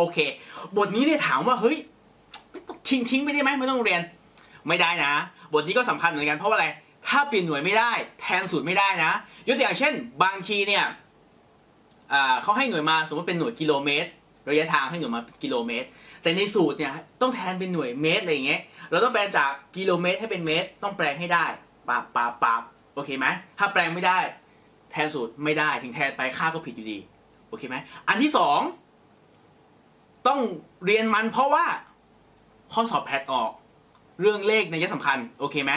โอเค บทนี้เนี่ยถามว่าเฮ้ยไม่ต้องทิ้งทิ้งไปได้ไหมไม่ต้องเรียน ไม่ได้นะ บทนี้ก็สำคัญเหมือนกันเพราะว่าอะไร ถ้าเปลี่ยนหน่วยไม่ได้ แทนสูตรไม่ได้นะยกตัวอย่างเช่น บางทีเนี่ยเขาให้หน่วยมาสมมติเป็นหน่วยกิโลเมตร ระยะทางให้หน่วยมากิโลเมตร แต่ในสูตรเนี่ยต้องแทนเป็นหน่วยเมตรอะไรอย่างเงี้ยเราต้องแปลงจากกิโลเมตรให้เป็นเมตร ต้องแปลงให้ได้ปาบปาบปาบโอเคไหมถ้าแปลงไม่ได้ แทนสูตรไม่ได้ถึงแทนไปค่าก็ผิดอยู่ดีโอเคไหมอันที่สอง ต้องเรียนมันเพราะว่าข้อสอบแพทออก เรื่องเลขในยะสำคัญ โอเคไหม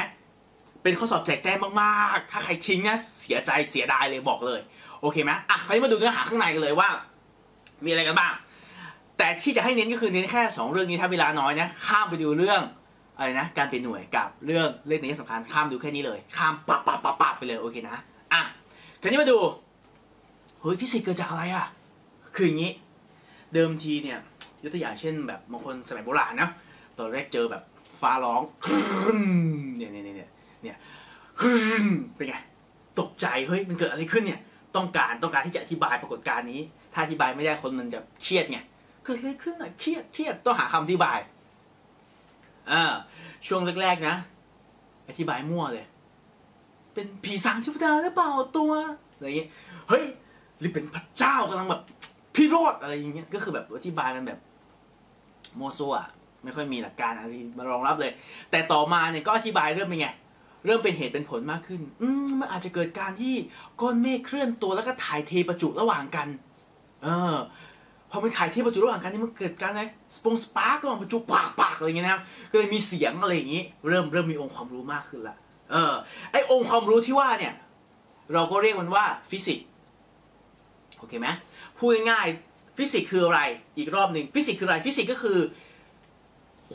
เป็นข้อสอบแจกแต้มมากๆ ถ้าใครทิ้งนะเสียใจเสียดายเลยบอกเลย โอเคไหมอะคราวนี้มาดูเนื้อหาข้างในกันเลยว่า มีอะไรกันบ้าง แต่ที่จะให้เน้นก็คือเน้นแค่ 2 เรื่องนี้ถ้าเวลาน้อยนะข้ามไปดูเรื่องอะไรนะการเป็นหน่วยกับเรื่องเลขในยะสำคัญข้ามดูแค่นี้เลย ข้ามปับปับปับปับไปเลยโอเคนะอะคราวนี้มาดูเฮ้ยฟิสิกส์เกิดจากอะไรอะคืออย่างนี้ เดิมทีเนี่ย ยกตัวอย่างเช่นแบบบางคนสมัยโบราณนะตอนแรกเจอแบบฟ้าร้องครึ้มเนี่ยเนี่ยเนี่ยเนี่ยครึ้มเป็นไงตกใจเฮ้ยมันเกิดอะไรขึ้นเนี่ยต้องการต้องการที่จะอธิบายปรากฏการณ์นี้ ถ้าอธิบายไม่ได้คนมันจะเครียดไงเกิดอะไรขึ้นอะเครียดเครียดต้องหาคำอธิบายอ่าช่วงแรกๆนะ อธิบายมั่วเลย เป็นผีสางเทวดาหรือเปล่าตัวอะไรอย่างเงี้ยเฮ้ยหรือเป็นพระเจ้ากำลังแบบพิโรธอะไรอย่างเงี้ยก็คือแบบอธิบายมันแบบ โมซัวอะไม่ค่อยมีหลักการอะไรมารองรับเลย แต่ต่อมาเนี่ยก็อธิบายเริ่มเป็นไง เริ่มเป็นเหตุเป็นผลมากขึ้น อืมมันอาจจะเกิดการที่ก้อนเมฆเคลื่อนตัวแล้วก็ถ่ายเทประจุระหว่างกัน เออพอมันถ่ายเทประจุระหว่างกันนี่มันเกิดการอะไรสปงสปาร์กระหว่างประจุปากปากอะไรอย่างเงี้ยนะครับก็เลยมีเสียงอะไรอย่างงี้ เริ่มเริ่มมีองค์ความรู้มากขึ้นละเออไอองค์ความรู้ที่ว่าเนี่ย เราก็เรียกมันว่าฟิสิกส์โอเคไหมพูดง่าย ฟิสิกส์คืออะไร อีกรอบหนึ่งฟิสิกส์คืออะไร ฟิสิกส์ก็คือ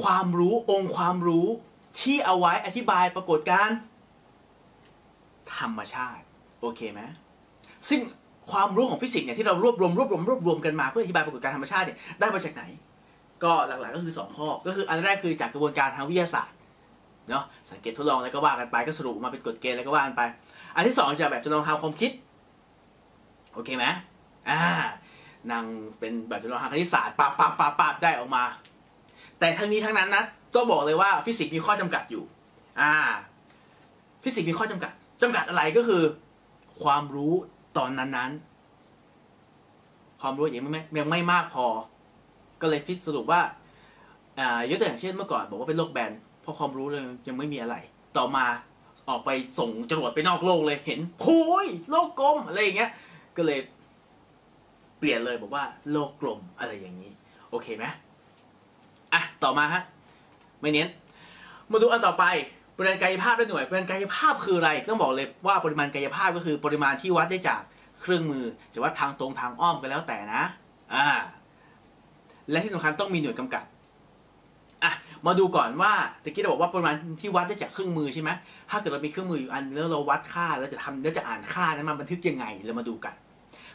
ความรู้องค์ความรู้ที่เอาไว้อธิบายปรากฏการณ์ธรรมชาติ โอเคไหมซึ่งความรู้ของฟิสิกส์เนี่ยที่เรารวบรวมรวบรวมรวบรวมกันมาเพื่ออธิบายปรากฏการณ์ธรรมชาติเนี่ยได้มาจากไหน ก็หลักๆก็คือ 2 ข้อ ก็คืออันแรกคือจากกระบวนการทางวิทยาศาสตร์เนาะสังเกตทดลองแล้วก็ว่ากันไปก็สรุปมาเป็นกฎเกณฑ์แล้วก็ว่ากันไป อันที่สองจะแบบจำลองทางความคิด โอเคไหมอ่า นางเป็นแบบจำลองทางคณิตศาสตร์ปาบปาบปาบปาบได้ออกมา แต่ทั้งนี้ทั้งนั้นนะก็บอกเลยว่าฟิสิกส์มีข้อจำกัดอยู่ อ่า ฟิสิกส์มีข้อจำกัดจำกัดอะไรก็คือ ความรู้ตอนนั้นๆ ความรู้ยังไม่ยังไม่มากพอ ก็เลยฟิตสรุปว่าอ่ายกตัวอย่างเช่นเมื่อก่อนบอกว่าเป็นโลกแบนเพราะความรู้เลยยังไม่มีอะไร ต่อมาออกไปส่งจรวดไปนอกโลกเลยเห็นโอ้ยโลกกลมอะไรอย่างเงี้ย ก็เลย เปลี่ยนเลยบอกว่าโลกกลมอะไรอย่างนี้ โอเคไหมอะต่อมาฮะไม่เน้น มาดูอันต่อไปปริมาณกายภาพด้วยหน่วยปริมาณกายภาพคืออะไรต้องบอกเลยว่าปริมาณกายภาพก็คือปริมาณที่วัดได้จากเครื่องมือจะวัดทางตรงทางอ้อมก็แล้วแต่นะอ่าและที่สำคัญต้องมีหน่วยกำกับอะมาดูก่อนว่าตะกี้เราบอกว่าปริมาณที่วัดได้จากเครื่องมือใช่ไหมถ้าเกิดเรามีเครื่องมืออยู่อันแล้วเราวัดค่าแล้วจะทำแล้วจะอ่านค่านั้นมาบันทึกยังไงเรามาดูกัน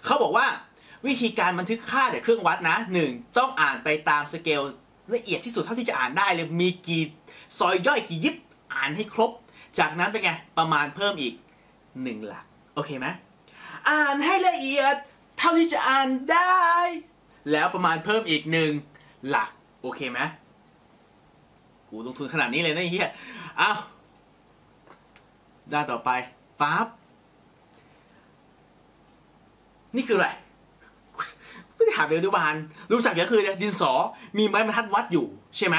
เขาบอกว่า วิธีการบันทึกค่าจากเครื่องวัดนะหนึ่งต้องอ่านไปตามสเกลละเอียดที่สุดเท่าที่จะอ่านได้เลยมีกี่ซอยย่อยกี่ยิบอ่านให้ครบ จากนั้นเป็นไง ประมาณเพิ่มอีกหนึ่งหลัก โอเคไหมอ่านให้ละเอียดเท่าที่จะอ่านได้ แล้วประมาณเพิ่มอีกหนึ่งหลัก โอเคไหมกูลงทุนขนาดนี้เลยนะไอ้เฮียอ้าวด้านต่อไปปั๊บนี่คืออะไร ไม่ได้ถามเลยดูบานรู้จักก็คือดินสอมีไม้บรรทัดวัดอยู่ใช่ไหม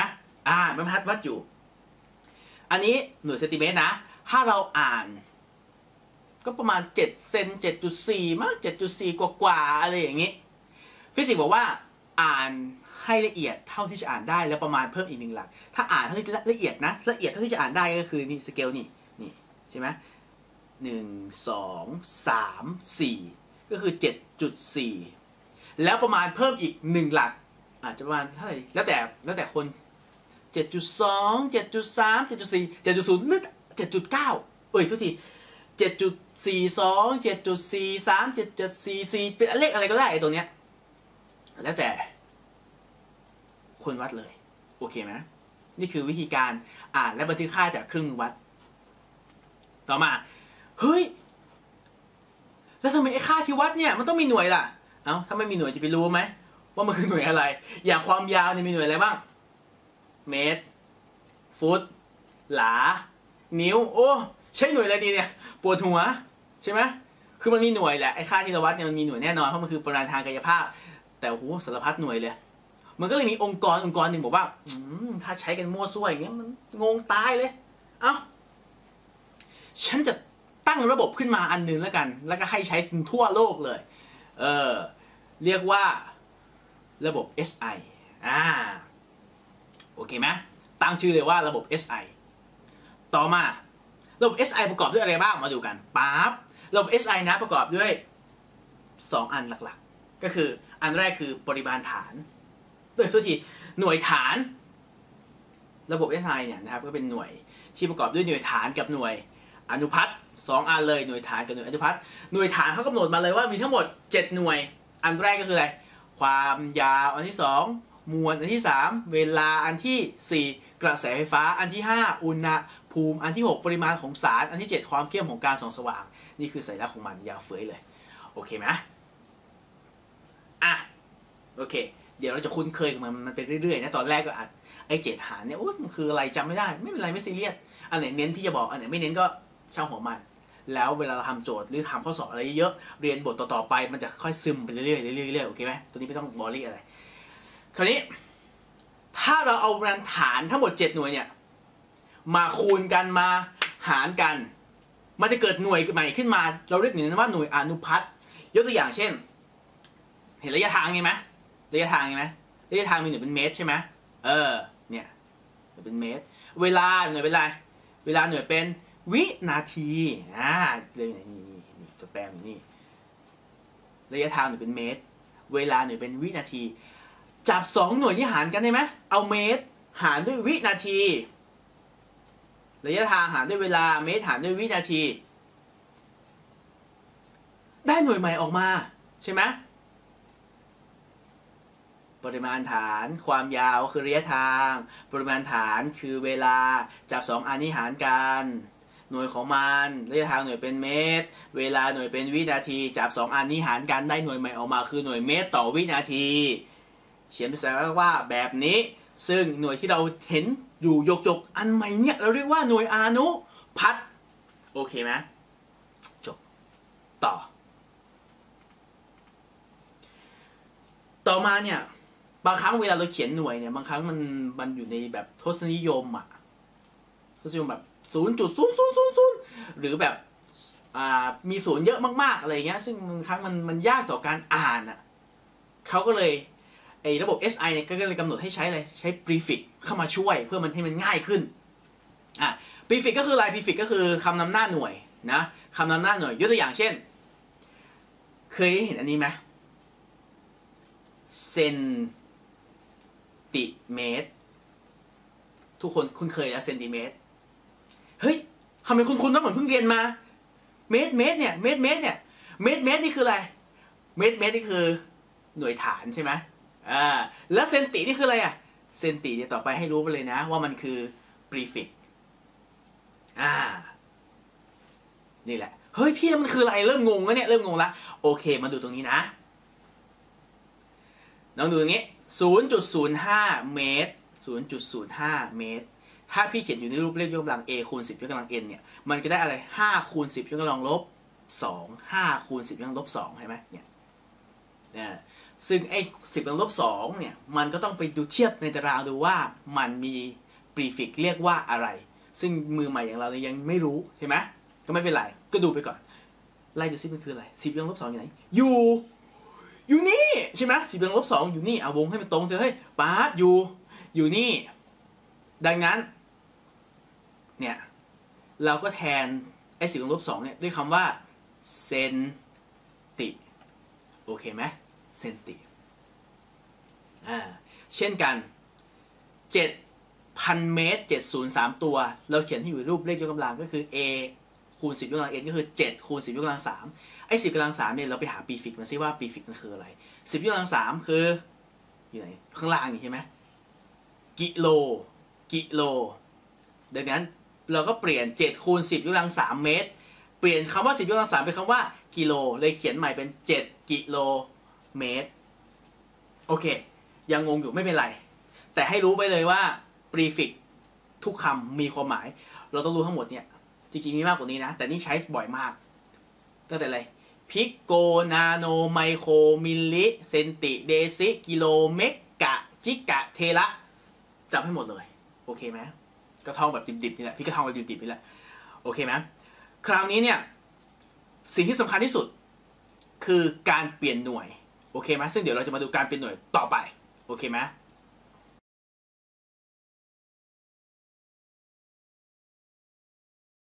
อ่าไม้บรรทัดวัดอยู่ อันนี้หน่วยเซนติเมตรนะ ถ้าเราอ่าน ก็ประมาณ7เซน7.4มั้ง7.4 กว่ากว่าอะไรอย่างนี้ ฟิสิกส์บอกว่าอ่านให้ละเอียดเท่าที่จะอ่านได้แล้วประมาณเพิ่มอีกหนึ่งหลัก ถ้าอ่านเท่าที่ละเอียดนะ ละเอียดเท่าที่จะอ่านได้ก็คือนี่สเกลนี่นี่ใช่ไหมหนึ่งสองสามสี่ก็คือเจ็ดจุดสี่ แล้วประมาณเพิ่มอีกหนึ่งหลัก อาจจะประมาณเท่าไหร่แล้วแต่แล้วแต่คนเจ็ดจุดสองเจ็ดจุดสามเจ็ดจุดสี่เจ็ดจุดศูนย์หรือเจ็ดจุดเก้าเอ้ยทุกทีเจ็ดจุดสี่สองเจ็ดจุดสี่สามเจ็ดจุดสี่สี่เป็นเลขอะไรก็ได้ไอ้ตัวเนี้ย แล้วแต่ คนวัดเลย โอเคไหมนี่คือวิธีการอ่านและบันทึกค่าจากเครื่องวัด ต่อมา เฮ้ย แล้วทำไมไอ้ค่าที่วัดเนี่ย มันต้องมีหน่วยล่ะ เอ้าถ้าไม่มีหน่วยจะไปรู้ไหมว่ามันคือหน่วยอะไร อย่างความยาวเนี่ยมีหน่วยอะไรบ้าง เมตร ฟุต หลา นิ้ว โอ้ใช้หน่วยอะไรดีเนี่ยปวดหัวใช่ไหมคือมันมีหน่วยแหละไอ้ค่าที่เราวัดเนี่ยมันมีหน่วยแน่นอนเพราะมันคือปริมาณทางกายภาพ แต่โหสารพัดหน่วยเลยมันก็เลยมีองค์กรองค์กรหนึ่งบอกว่าถ้าใช้กันมั่วซั่วอย่างเงี้ยมันงงตายเลย เอ้าฉันจะตั้งระบบขึ้นมาอันหนึงแล้วกัน แล้วก็ให้ใช้ทั่วโลกเลย เออเรียกว่าระบบ SI อ่าโอเคไหมตั้งชื่อเลยว่าระบบ SI ต่อมาระบบ SI ประกอบด้วยอะไรบ้างมาดูกันปั๊บระบบ SI นะประกอบด้วย 2 อันหลักๆ ก็คืออันแรกคือปริมาณฐานโดยสุทีหน่วยฐาน ระบบ SI เนี่ยนะครับก็เป็นหน่วยที่ประกอบด้วยหน่วยฐานกับหน่วยอนุพัทธ์ 2อันเลยหน่วยฐานกับหน่วยอนุพัทธ์หน่วยฐานเขากำหนดมาเลยว่ามีทั้งหมด 7 หน่วย อันแรกก็คืออะไร ความยาวอันที่ 2 มวลอันที่ 3 เวลาอันที่ 4 กระแสไฟฟ้าอันที่ 5 อุณหภูมิอันที่ 6 ปริมาณของสาร อันที่ 7 ความเข้มของการส่องสว่าง นี่คือสัญลักษณ์ของมันยาวเฟ้ยเลย โอเคไหมอะโอเค เดี๋ยวเราจะคุ้นเคยกับมันมันไปเรื่อยๆนะตอนแรกก็อาจไอ้เจ็ดฐานเนี่ยโอ้ยมันคืออะไรจำไม่ได้ ไม่เป็นไรไม่ซีเรียสอันไหนเน้นพี่จะบอกอันไหนไม่เน้นก็ช่างหัวมัน แล้วเวลาเราทำโจทย์หรือทำข้อสอบอะไรเยอะๆเรียนบทต่อๆไปมันจะค่อยซึมไปเรื่อยๆเรื่อยๆโอเคไหมตัวนี้ไม่ต้องบอรี่อะไร คราวนี้ ถ้าเราเอาแรงฐานทั้งหมด 7 หน่วยเนี่ยมาคูณกันมาหารกัน มันจะเกิดหน่วยใหม่ขึ้นมา เราเรียกหน่วยนั้นว่าหน่วยอนุพัฒน์ยกตัวอย่างเช่น เห็นระยะทางไงไหมระยะทางไงไหมระยะทางมีหน่วยเป็นเมตรใช่ไหมเออเนี่ยหน่วยเป็นเมตร เวลาหน่วยเป็นไรเวลาหน่วยเป็น วินาทีอ่าเลยนี่นี่ตัวแปรอยู่นี่ ระยะทางหน่วยเป็นเมตร เวลาหน่วยเป็นวินาที จับสองหน่วยนี้หารกันได้ไหมเอาเมตร หารด้วยวินาที ระยะทางหารด้วยเวลาเมตรหารด้วยวินาที ได้หน่วยใหม่ออกมาใช่ไหมปริมาณฐานความยาวคือระยะทาง ปริมาณฐานคือเวลาจับสองอันนี้หารกัน หน่วยของมันระยะทางหน่วยเป็นเมตร เวลาหน่วยเป็นวินาทีจับสองอันนี้หารกันได้หน่วยใหม่ออกมาคือหน่วยเมตรต่อวินาทีเขียนเป็นสัญลักษณ์ว่าแบบนี้ ซึ่งหน่วยที่เราเห็นอยู่ยกจกๆอันใหม่เนี่ยเราเรียกว่าหน่วยอนุพัฒน์โอเคไหมจบต่อ ต่อมาเนี่ยบางครั้งเวลาเราเขียนหน่วยเนี่ยบางครั้งมันมันอยู่ในแบบทศนิยมอะทศนิยมแบบ ศูนย์จุดศูนย์ศูนย์ศูนย์ศูนย์หรือแบบอ่ามีศูนย์เยอะมากๆอะไรเงี้ย ซึ่งบางครั้งมันมันยากต่อการอ่านอะเขาก็เลยไอ้ระบบ SI เนี่ยก็เลยกำหนดให้ใช้อะไรใช้ prefix เข้ามาช่วยเพื่อมันให้มันง่ายขึ้นอะ prefix ก็คืออะไร prefix ก็คือคำนำหน้าหน่วยนะคำนำหน้าหน่วยยกตัวอย่างเช่น เคยเห็นอันนี้ไหมเซนติเมตร ทุกคนคุ้นเคยแล้วเซนติเมตร เฮ้ยทำไมคุณคุณต้องเหมือนเพิ่งเรียนมา เมตรเมตรเนี่ย เมตรเมตรเนี่ย เมตรเมตรนี่คืออะไร เมตรเมตรนี่คือหน่วยฐานใช่ไหมอ่า แล้วเซนตินี่คืออะไรอะ เซนติเนี่ยต่อไปให้รู้ไปเลยนะ ว่ามันคือ prefix อ่า นี่แหละ เฮ้ยพี่มันคืออะไร เริ่มงงแล้วเนี่ย เริ่มงงละ โอเค มาดูตรงนี้นะลองดูตรงนี้ 0.05 เมตร 0.05 เมตร ถ้าพี่เขียนอยู่ในรูปเลขยกกำลัง a คูณ10ยกกำลัง n เนี่ย มันจะได้อะไร5คูณ10ยกกำลังลบ2 5คูณ10ยกกำลังลบ2เห็นไหมเนี่ยนี่ยซึ่งไอ้10ยกกำลังลบ2เนี่ย มันก็ต้องไปดูเทียบในตารางดูว่ามันมี prefix เรียกว่าอะไร ซึ่งมือใหม่อย่างเราเนี่ยยังไม่รู้ใช่ไหมก็ไม่เป็นไร ก็ดูไปก่อน ไล่ดูซิมันคืออะไร10ยกกำลังลบ2อยู่ไหน อยู่อยู่นี่ใช่ไหมสิบกกำลังลบสองอยู่นี่เอาวงให้มันตรงเถอะเฮ้ยป๊าบอยู่อยู่นี่ ดังนั้น เนี่ย เราก็แทนไอ้สิบกำลังลบสองเนี่ย ด้วยคำว่าเซนติ โอเคไหมเซนติ อ่า เช่นกันเจ็ดพันเมตรเจ็ดศูนย์สามตัว เราเขียนที่อยู่รูปเลขยกกำลังก็คือ a คูณสิบยกกำลัง n ก็คือเจ็ดคูณสิบยกกำลังสามไอ้สิบกำลังสามเนี่ยเราไปหาปีฟิกมาซิว่าปีฟิกมันคืออะไรสิบยกกำลังสามคืออยู่ไหนข้างล่างนี่ใช่ไหมกิโล กิโล ดังนั้นเราก็เปลี่ยนเจ็ดคูณสิบยกกำลังสามเมตร เปลี่ยนคำว่าสิบยกกำลังสามเป็นคำว่ากิโล เลยเขียนใหม่เป็นเจ็ดกิโลเมตร โอเค ยังงงอยู่ไม่เป็นไร แต่ให้รู้ไปเลยว่า prefix ทุกคำมีความหมาย เราต้องรู้ทั้งหมดเนี่ย จริงๆ มีมากกว่านี้นะ แต่นี่ใช้บ่อยมาก ตั้งแต่อะไรพิกโก นาโน ไมโคร มิลลิ เซนติ เดซิ กิโล เมกกะ จิกะ เทระจำให้หมดเลย โอเคไหมก็ท่องแบบดิบๆนี่แหละพี่ก็ท่องแบบดิบๆนี่แหละโอเคไหมคราวนี้เนี่ยสิ่งที่สำคัญที่สุดคือการเปลี่ยนหน่วยโอเคไหมซึ่งเดี๋ยวเราจะมาดูการเปลี่ยนหน่วยต่อไปโอเคไหม